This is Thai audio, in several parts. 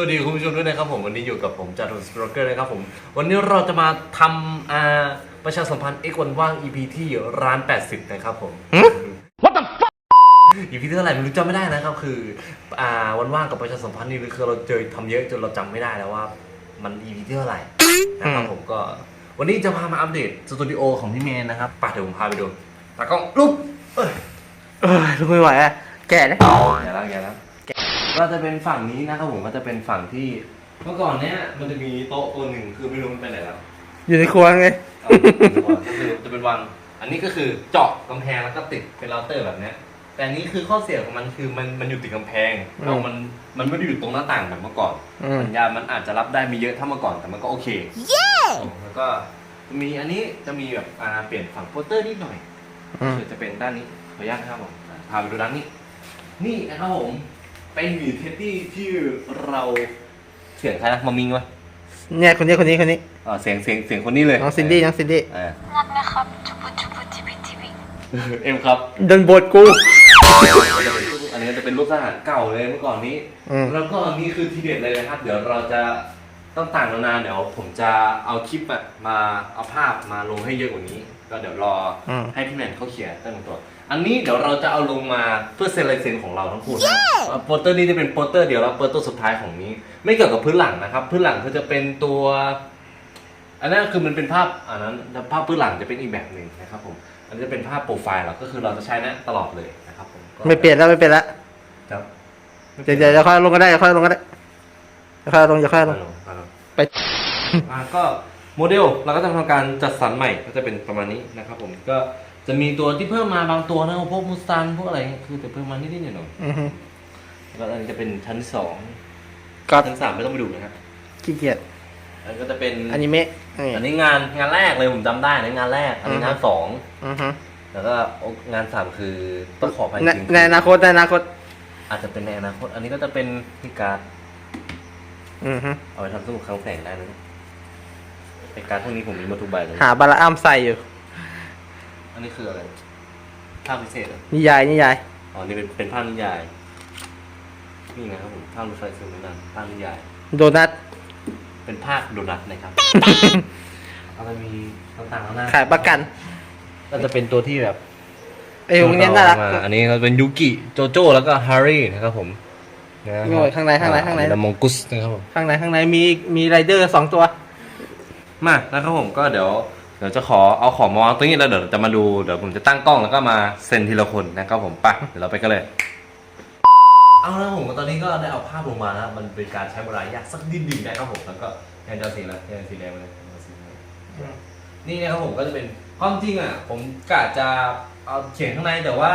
วัสดีคุณผู้ชมด้วยนะครับผมวันนี้อยู่กับผมจารุสโปรเกอร์นะครับผม วันนี้เราจะมาทำอ่าประชาสัมพันธ์ X วันว่าง EP ที่ร้าน 80 นะครับผม What the fuck EP ที่เท่าไหร่ไม่รู้จำไม่ได้นะครับ คืออ่าวันว่างกับประชาสัมพันธ์นี่คือเราเจอทำเยอะจนเราจำไม่ได้แล้วว่า มัน EP ที่เท่าไหร่นะครับผมก็ วันนี้จะพามาอัปเดตสตูดิโอของพี่เมนนะครับไป่ะเดี๋ยวผมพาไปดูตากล้องลุกเอ้ยเอ้ยลุกไม่ไหวอะแก่แล้วอย่าแล้วอย่าแล้ว ก็จะเป็นฝั่งนี้นะครับผมก็จะเป็นฝั่งที่ เมื่อก่อนเนี้ยมันจะมีโต๊ะตัวหนึ่งคือไม่รู้มันไปไหนแล้วอยู่ในครัวไงเอาก็คือจะเป็นวางอันนี้ก็คือเจาะกำแพงแล้วก็ติดเป็นเราเตอร์แบบเนี้ย แต่อันนี้คือข้อเสียของมันคือมันมันอยู่ติดกำแพงแล้วมันมันไม่ได้อยู่ตรงหน้าต่างแบบเมื่อก่อน อืมสัญญาณมันอาจจะรับได้ไม่เยอะเท่าเมื่อก่อนแต่มันก็โอเค แล้วก็มีอันนี้จะมีแบบอ่าเปลี่ยนฝั่งโปสเตอร์นิดหน่อยอืมคือจะเป็นด้านนี้ขออนุญาตนะครับผมอะพาไปดูด้านนี้ นี่นะครับผม เป็นหวีเทดดี้ที่เราเสียงใครนะมามิงวะเนี่ยคนนี้คนนี้คนนี้อ่าเสียงเสียงเสียงคนนี้เลยน้องซินดี้น้องซินดี้อ่ารักนะครับจุบุจุบุจิบิจิบิเอ็มครับโดนบทกู อันนี้จะเป็นรูปทหารเก่าเลยเมื่อก่อนนี้ อืม แล้วก็นี่คือทีเด็ดเลยนะครับ เดี๋ยวเราจะต้องต่างนานๆเดี๋ยวผมจะเอาคลิปอะมาเอาภาพมาลงให้เยอะกว่านี้ ก็เดี๋ยวรออม ให้พี่แมนเขาเขียนตั้งตัว อันนี้เดี๋ยวเราจะเอาลงมาเพื่อเซ็นลายเซ็นของเราทั้งคู่นะโปสเตอร์นี้จะเป็นโปสเตอร์เดียวแล้วโปสเตอร์สุดท้ายของนี้ ไม่เกี่ยวกับพื้นหลังนะครับ พื้นหลังคือจะเป็นตัว อันนั้นคือมันเป็นภาพอันนั้นภาพพื้นหลังจะเป็นอีกแบบหนึ่งนะครับผม อันนี้จะเป็นภาพโปรไฟล์เราก็คือเราจะใช้นะตลอดเลยนะครับผมก็ไม่เปลี่ยนแล้วไม่เปลี่ยนแล้วครับเดี๋ยวเดี๋ยวจะค่อยลงก็ได้จะค่อยลงก็ได้จะค่อยลงจะค่อยลง ไป อ่าก็ โมเดลเราก็จะทำการจัดสรรใหม่ก็จะเป็นประมาณนี้นะครับผมก็จะมีตัวที่เพิ่มมาบางตัวนะพวกมูสตันพวกอะไรคือแต่เพิ่มมานิดๆหน่อยอือฮึๆแล้วอันนี้จะเป็นชั้นที่สองก็ชั้นสามไม่ต้องไปดูนะครับขี้เกียจอันนี้ก็จะเป็นอนิเมะนี่ อันนี้งานงานแรกเลยผมจำได้นะงานแรกอันนี้อือฮึ งานสองอือฮึแล้วก็งานสามคือต้องขออภัยจในริงในอนาคตในอนาคต อาจจะเป็นในอนาคต อันนี้ก็จะเป็นที่การ์ดอือฮึเอาไปทำสมุดครั้งแสงได้นะ ไอการ์ดพวกนี้ผมมีมาทุกใบเลย หาบาราอัมใส่อยู่ อันนี้คืออะไร ภาพพิเศษเหรอนิยายนิยาย อ๋อ นี่เป็นเป็นภาพนิยาย นี่นะครับผม ภาพรถไฟสมัยนั้นภาพนิยาย โดนัท เป็นภาพโดนัทนะครับอะไรมีต่างๆแล้วนะขายประกัน ก็จะเป็นตัวที่แบบไอ้พวกเนี้ยน่ารักมอันนี้ก็เป็นยูกิ โจโจ้ แล้วก็ฮาร์รี่นะครับผมนะคโอ้ยข้างในข้างในข้างในมองกุสนะครับผม ข้างในข้างในมีมีไรเดอร์สองตัว มานะครับผมก็เดี๋ยวเดี๋ยวจะขอเอาของมาวางตรงนี้แล้วเดี๋ยวจะมาดูเดี๋ยวผมจะตั้งกล้องแล้วก็มาเซ็นทีละคนนะครับผมไปเดี๋ยวเราไปกันเลย เอาละผมตอนนี้ก็ได้เอาภาพลงมาแล้วมันเป็นการใช้เวลายากสักนิดหนึ่งนะครับผมแล้วก็แทนจะสีแล้วแทนสีแดงเลยนจะสีแดง นี่นะครับผมก็จะเป็นความจริงอะ ผมกะจะเอาเขียนข้างในแต่ว่า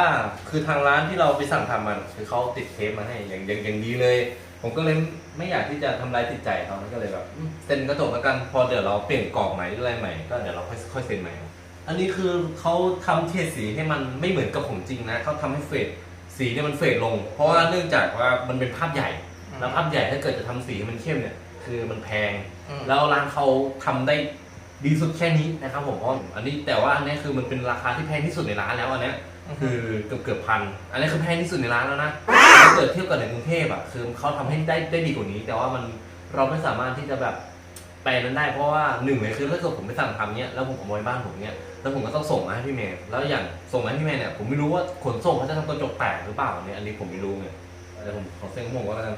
คือทางร้านที่เราไปสั่งทำมันคือเขาติดเทปมาให้อย่างอย่างอย่างดีเลย ผมก็เลยไม่อยากที่จะทำร้ายจิตใจเขาก็เลยแบบอืมเซ็นกระจกแล้วกันพอเดี๋ยวเราเปลี่ยนกรอบใหม่หรืออะไรใหม่ก็เดี๋ยวเราค่อยค่อยเซ็นใหม่ อันนี้คือเขาทำเทียดสีให้มันไม่เหมือนกับของจริงนะเขาทำให้เฟดสีเนี่ยมันเฟดลง เพราะว่าเนื่องจากว่ามันเป็นภาพใหญ่แล้วภาพใหญ่ถ้าเกิดจะทำสีให้มันเข้มเนี่ย คือมันแพงอืมแล้วร้านเขาทำได้ ดีสุดแค่นี้นะครับผมเพราะอันนี้แต่ว่าอันนี้คือมันเป็นราคาที่แพงที่สุดในร้านแล้วอันเนี้ยคือเกือบเกือบพัน อันนี้คือแพงที่สุดในร้านแล้วนะถ้าเกิดเทียบกับในกรุงเทพอะคือเขาทำให้ได้ได้ดีกว่านี้ แต่ว่ามันเราไม่สามารถที่จะแบบไปนั้นได้เพราะว่าหนึ่งเลยคือถ้าเกิดผมไปสั่งทำเนี้ยแล้วผมเอาไว้บ้านผมเนี้ยแล้วผมก็ต้องส่งมาให้พี่เมย์แล้วอย่างส่งมาให้พี่เมย์เนี่ยผมไม่รู้ว่าขนส่งเขาจะทำกระจกแตกหรือเปล่าเนี่ยอันนี้ผมไม่รู้ไงเดี๋ยวผมขอเส้นของผมก็แล้วกัน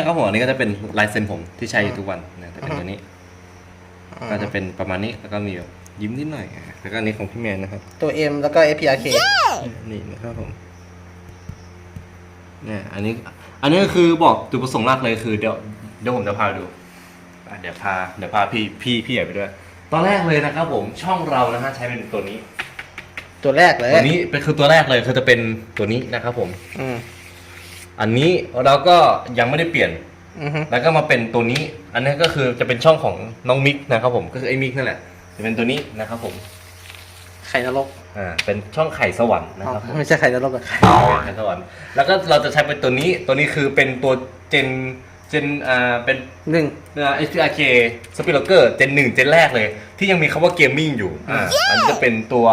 นี่นะครับผมอันนี้ก็จะเป็นลายเซ็นผมที่ใช้อยู่ทุกวันนะแต่เป็นตัวนี้ ก็จะเป็นประมาณนี้แล้วก็มีแบบยิ้มนิดหน่อยอะแล้วก็อันนี้ของพี่แมนนะครับตัว M แล้วก็ APRK นี่นะครับผมเนี่ยอันนี้ อันนี้ก็คือบอกจุดประสงค์หลักเลยคือเดี๋ยวเดี๋ยวผมจะพาไปดูอะเดี๋ยวพาเดี๋ยวพาพี่พี่พี่ใหญ่ไปด้วย ตอนแรกเลยนะครับผมช่องเรานะฮะใช้เป็นตัวนี้ ตัวแรกเลยตัวนี้เป็นคือตัวแรกเลยคือจะเป็นตัวนี้นะครับผม อืม อันนี้เราก็ยังไม่ได้เปลี่ยน อือฮึแล้วก็มาเป็นตัวนี้ อันนี้ก็คือจะเป็นช่องของน้องมิกนะครับผมก็คือไอ้มิกนั่นแหละจะเป็นตัวนี้นะครับผมไข่นรกอ่าเป็นช่องไข่สวรรค์นะครับผมไม่ใช่ไข่นรกอะไข่สวรรค์แล้วก็เราจะใช้เป็นตัวนี้ตัวนี้คือเป็นตัวเจนเจนอ่าเป็น หนึ่ง เอ่อ HPRK s p i l o g e r เจนหนึ่งเจนแรกเลย ที่ยังมีคำว่าเกมมิ่งอยู่อ่าอันนี้จะเป็นตัว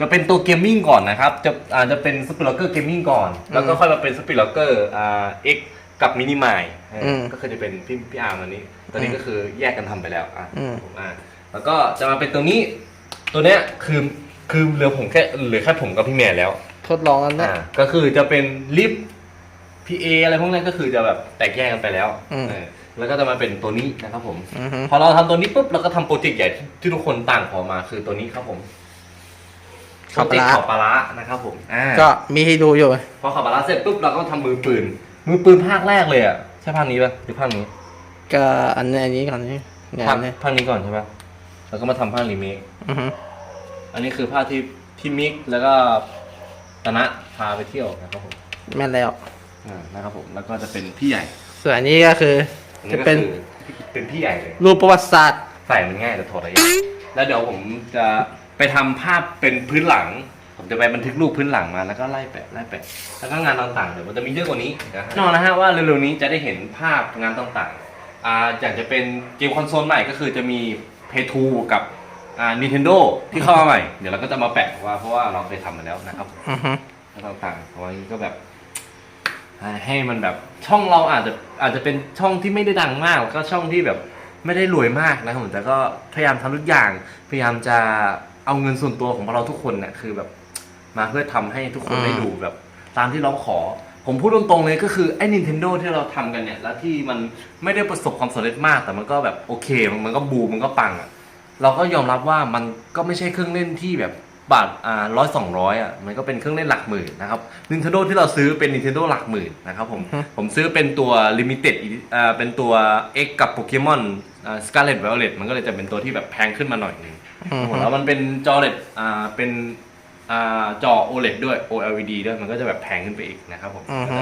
จะเป็นตัวเกมมิ่งก่อนนะครับ จะอาจจะเป็น s p i l o g e r Gaming ก่อน แล้วก็ค่อยมาเป็น s p i l o g e r อ่า X กับ Mini m i ก็คือจะเป็นพี่พี่อาร์มอันนี้ตัวนี้ก็คือแยกกันทำไปแล้วอะผมอ่าแล้วก็จะมาเป็นตัวนี้ ตัวเนี้ยคือคือเหลือผมแค่เหลือแค่ผมกับพี่แมนแล้ว ทดลองกันนะ อ่าก็คือจะเป็นลิฟต์ PA อะไรพวกนั้นก็คือจะแบบแตกแยกกันไปแล้วอืม เออแล้วก็จะมาเป็นตัวนี้นะครับผม อือฮึพอเราทำตัวนี้ปุ๊บเราก็ทำโปรเจกต์ใหญ่ที่ที่ทุกคนต่างขอมาคือตัวนี้ครับผมโปร ขับเจกละต์ข่าวปลาร้านะครับผมอ่าก็มีให้ดูอยู่ พอข่าวปลาร้าเสร็จปุ๊บเราก็ทำมือปืน มือปืนภาคแรกเลยอะใช่ภาคนี้ปะหรือภาคนี้ก็อันนี้อันนี้ก่อนนี่งาภาคนนี้ภาคนี้ก่อนใช่ปะแล้วก็มาทำภาครีเมคอือฮึอันนี้คือภาคที่พี่มิกแล้วก็ตนะพาไปเที่ยวนะครับผมแม่นแล้วอ่านะครับผมแล้วก็จะเป็นพี่ใหญ่ส่วนอันนี้ก็คืออันจะนี้ก็เป็นคือเป็นพี่ใหญ่เลย รูปประวัติศาสตร์ ใส่มันง่ายแต่ถอดระยะแล้วเดี๋ยวผมจะ ไปทำภาพเป็นพื้นหลัง ผมจะไปบันทึกรูปพื้นหลังมาแล้วก็ไล่แปะไล่แปะแล้วก็งานต่างๆเดี๋ยวมันจะมีเยอะกว่านี้นะฮะแน่นอนนะฮะว่าเร็วๆนี้จะได้เห็นภาพงานต่างๆอ่าอย่างจะเป็นเกมคอนโซลใหม่ก็คือจะมี p a y 2กับอ่า Nintendo ที่เข้ามาใหม่ เดี๋ยวเราก็จะมาแปะว่าเพราะว่าเราเคยทำมาแล้วนะครับอือฮึต่างๆเพราะว่านี้ก็แบบอ่าให้มันแบบช่องเราอาจจะอาจจะเป็นช่องที่ไม่ได้ดังมากแล้วก็ช่องที่แบบไม่ได้รวยมากนะครับผมแต่ก็พยายามทำทุกอย่างพยายามจะ เอาเงินส่วนตัวของเราทุกคนเนี่ยคือแบบมาเพื่อทำให้ทุกคนได้ดูแบบ ตามที่เราขอ ผมพูดตรงๆเลยก็คือไอ้ Nintendo ที่เราทำกันเนี่ย แล้วที่มันไม่ได้ประสบความสำเร็จมาก แต่มันก็แบบโอเคมันมันก็บูมมันก็ปังอะเราก็ยอมรับว่ามันก็ไม่ใช่เครื่องเล่นที่แบบบาทอ่าร้อยสองร้อยอะมันก็เป็นเครื่องเล่นหลักหมื่นนะครับ Nintendo ที่เราซื้อเป็น Nintendo หลักหมื่นนะครับผม ผมซื้อเป็นตัว Limited อ่าเป็นตัว X กับโปเกมอนอ่า Scarlet Violet มันก็เลยจะเป็นตัวที่แบบแพงขึ้นมาหน่อยนึง อือฮึแล้วมันเป็นจอ LED อ่าเป็นอ่าจอ OLED ด้วย OLED ด้วยมันก็จะแบบแพงขึ้นไปอีกนะครับผม อือฮึ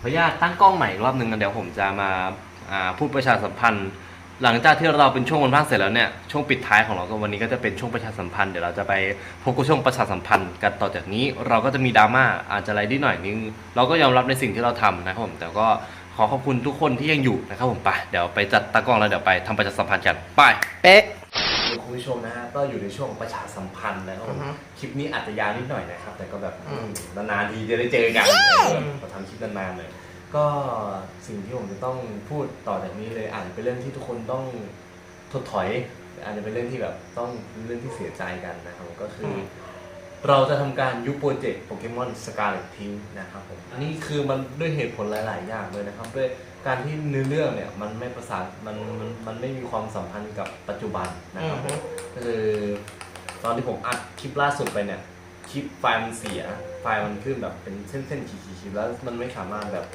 ขออนุญาตตั้งกล้องใหม่อีกรอบหนึ่งกันเดี๋ยวผมจะมาอ่าพูดประชาสัมพันธ์ หลังจากที่เราเป็นช่วงวันพักเสร็จแล้วเนี่ยช่วงปิดท้ายของเราก็วันนี้ก็จะเป็นช่วงประชาสัมพันธ์เดี๋ยวเราจะไปพบกับช่วงประชาสัมพันธ์กันต่อจากนี้ เราก็จะมีดราม่าอาจจะอะไรนิดหน่อยนึงเราก็ยอมรับในสิ่งที่เราทำนะครับผมแต่ก็ขอขอบคุณทุกคนที่ยังอยู่นะครับผมไปเดี๋ยวไปจัดตากล้องแล้วเดี๋ยวไปทำประชาสัมพันธ์กันไป เป๊ะ คุณผู้ชมนะฮะก็อยู่ในช่วงประชาสัมพันธ์แล้วอือฮึคลิปนี้อาจจะยาวนิดหน่อยนะครับ แต่ก็แบบอืมนานๆทีจะได้เจอกันเราทำคลิปนานๆเลยก็สิ่งที่ผมจะต้องพูดต่อจากนี้เลยอาจจะเป็นเรื่องที่ทุกคนต้องถดถอย อาจจะเป็นเรื่องที่แบบต้องเป็นเรื่องที่เสียใจกันนะครับก็คืออเราจะทำการยุบโปรเจกต์โปเกมอนสกาเลตทิ้งนะครับผมอันนี้คือมันด้วยเหตุผลหลาย ๆ อย่างเลยนะครับด้วย การที่เนื้อเรื่องเนี่ยมันไม่ประสานมันมันมันไม่มีความสัมพันธ์กับปัจจุบันนะครับผมก็คือตอนที่ผมอัดคลิปล่าสุดไปเนี่ยคลิปไฟล์มันเสียไฟล์มันขึ้นแบบเป็นเส้นๆขีดๆๆแล้วมันไม่สามารถแบบ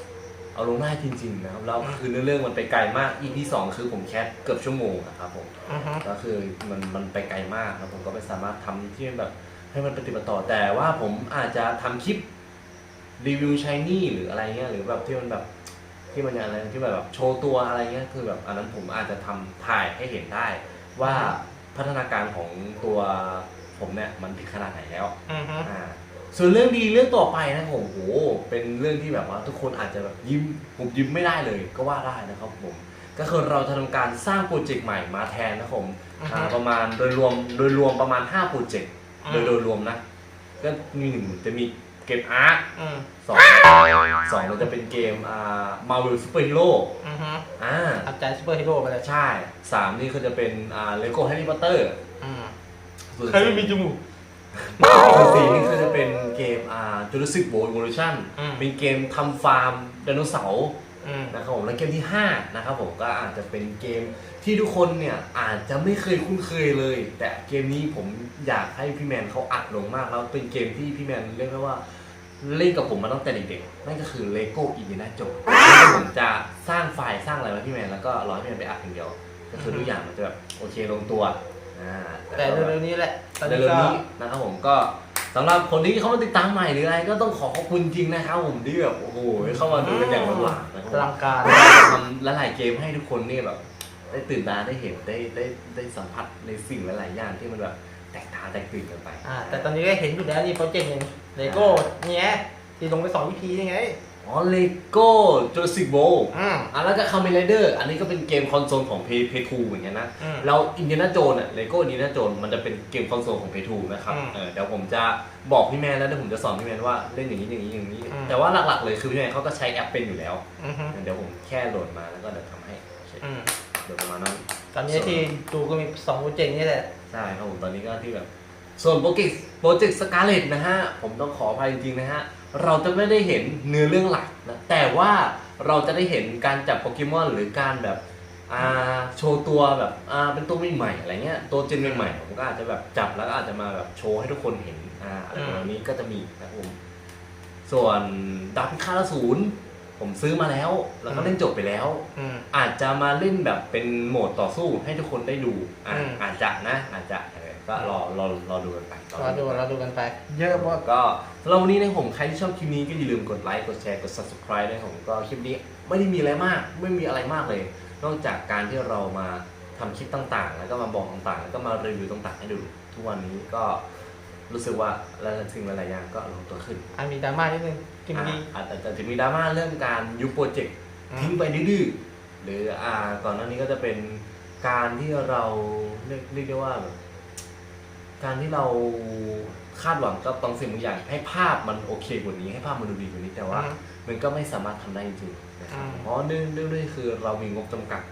เอาลงได้จริงๆนะครับแล้วคือเนื้อเรื่องมันไปไกลมาก EP สองคือผมแคสเกือบชั่วโมงนะครับผมอือฮึ ก็คือมันมันไปไกลมากครับผมก็ไม่สามารถทำที่มันแบบให้มันปฏิบัติต่อแต่ว่าผมอาจจะทำคลิปรีวิวชายนี่หรืออะไรเงี้ยหรือแบบที่มันแบบ ที่มันอะไรที่แบบโชว์ตัวอะไรเงี้ยคือแบบอันนั้นผมอาจจะทำถ่ายให้เห็นได้ ว่าพัฒนาการของตัวผมเนี่ยมันถึงขนาดไหนแล้วอือฮึอ่าส่วนเรื่องดีเรื่องต่อไปนะผมโอ้โหเป็นเรื่องที่แบบว่าทุกคนอาจจะแบบยิ้มผมยิ้มไม่ได้เลยก็ว่าได้นะครับผมก็คือเราจะทำการสร้างโปรเจกต์ใหม่มาแทนนะครับผมอือฮึอ่าประมาณโดยรวมโดยรวมประมาณ5โปรเจกต์โดยโดยรวมนะก็มีหนึ่งจะมี เกมอาร์ตอืมสองสองมันจะเป็นเกมอ่ามาวิลซูเปอร์ฮีโร่อือฮึอ่าอัพใจซูเปอร์ฮีโร่ไปเลยใช่สามนี่ก็จะเป็นอ่าเลโก้แฮร์รี่พอตเตอร์อืมส่วนใครไม่มีจมูก ส่วนสี่นี่ก็จะเป็นเกมอ่าจูราสสิกโวล v o l u t i o n อืม เป็นเกมทำฟาร์มไดโนเสาร์ อืม นะครับผมและเกมที่5นะครับผมก็อาจจะเป็นเกมที่ทุกคนเนี่ยอาจจะไม่เคยคุ้นเคยเลย แต่เกมนี้ผมอยากให้พี่แมนเขาอัดลงมากแล้วเป็นเกมที่พี่แมนเรียกได้ว่าเล่นกับผมมาตั้งแต่เด็กๆนั่นก็คือ Lego Indiana Jones ผมจะสร้างไฟล์สร้างอะไรไว้พี่แมนแล้วก็รอให้พี่แมนไปอัดอย่างเดียวก็คือทุกอย่างมันจะแบบโอเคลงตัวอ่าแต่ก็เร็วๆนี้แหละตอนในนี้เรื่องก็นี้นะครับผมก็ สำหรับคนที่เข้ามาติดตามใหม่หรืออะไรก็ต้องขอขอบคุณจริงนะครับผมที่แบบโอ้โหเข้ามาดูกันอย่างล้นหลามนะครับอลังการ ทำหลายๆเกมให้ทุกคนเนี่ยแบบได้ตื่นตาได้เห็นได้ได้ได้สัมผัสในสิ่งหลายๆอย่างที่มันแบบแตกตาแตกตื่นกันไป อ่าแต่ตอนนี้ก็เห็นอยู่แล้วนี่โปรเจกต์หนึ่งเลโก้เนี่ยที่ลงไปสองวิธียังไง อ๋อเลโก้จูสิกโบอืม อะแล้วก็คาเมนไรเดอร์อันนี้ก็เป็นเกมคอนโซลของ Play Play 2เหมือนกันนะ อืมแล้วอินเดียนาโจนอะเลโก้อินเดียนาโจนมันจะเป็นเกมคอนโซลของ Play 2นะครับอืมเออเดี๋ยวผมจะบอกพี่แมนแล้วเดี๋ยวผมจะสอนพี่แมนว่าเล่นอย่างนี้อย่างนี้อย่างนี้ อืม แต่ว่าหลักๆเลยคือพี่แมนเขาก็ใช้แอปเป็นอยู่แล้ว อือฮึเดี๋ยวผมแค่โหลดมาแล้วก็เดี๋ยวทำให้โอเคอืมเดี๋ยวประมาณนั้น ตอนนี้ที่ดูก็มีสองโปรเจกต์นี่แหละ ใช่ครับผมตอนนี้ก็ที่แบบ ส่วนโปรเจกต์โปรเจกต์สกาเลตนะฮะ ผมต้องขออภัยจริงๆนะฮะ เราจะไม่ได้เห็นเนื้อเรื่องหลักนะแต่ว่าเราจะได้เห็นการจับโปเกมอนหรือการแบบอ่าโชว์ตัวแบบอ่าเป็นตัวใหม่ๆอะไรเงี้ยตัวเจนใหม่ๆผมก็อาจจะแบบจับแล้วก็อาจจะมาแบบโชว์ให้ทุกคนเห็นอ่าอะไรประมาณนี้ก็จะมีนะครับผมส่วนดาบพิฆาตอสูรผมซื้อมาแล้ว แล้วก็เล่นจบไปแล้ว อืม อาจจะมาเล่นแบบเป็นโหมดต่อสู้ให้ทุกคนได้ดูอะอืม อาจจะนะอาจจะเออ ก็รอรอรอดูกันไปเราดูเราดูกันไป เยอะหมดก็สำหรับวันนี้นะผมใครที่ชอบคลิปนี้ก็อย่าลืมกดไลค์กดแชร์กด subscribe ด้วยผมก็คลิปนี้ไม่ได้มีอะไรมาก ไม่มีอะไรมากเลย นอกจากการที่เรามาทำคลิปต่างๆ แล้วก็มาบอกต่างๆ แล้วก็มารีวิวต่างๆ ให้ดูทุกวันนี้ก็รู้สึกว่าหลายๆสิ่งหลายๆอย่างก็ลงตัวขึ้นอะมีดราม่านิดนึงกินดีอะอาจจะจะมีดราม่าเรื่องการยุบโปรเจกต์อืมทิ้งไปดื้อๆหรืออ่าก่อนหน้านี้ก็จะเป็นการที่เราเรียกเรียกได้ว่าแบบ การที่เราคาดหวังกับบางสิ่งบางอย่าง ให้ภาพมันโอเคกว่านี้ ให้ภาพมันดูดีกว่านี้แต่ว่าอืมมันก็ไม่สามารถทำได้จริงๆนะครับอืมเพราะเนื่องเนื่องด้วยคือเรามีงบจำกัด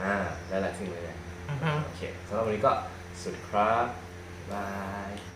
อ่าหลายๆสิ่งเลยอือฮึโอเคสำหรับวันนี้ก็สวัสดีครับบาย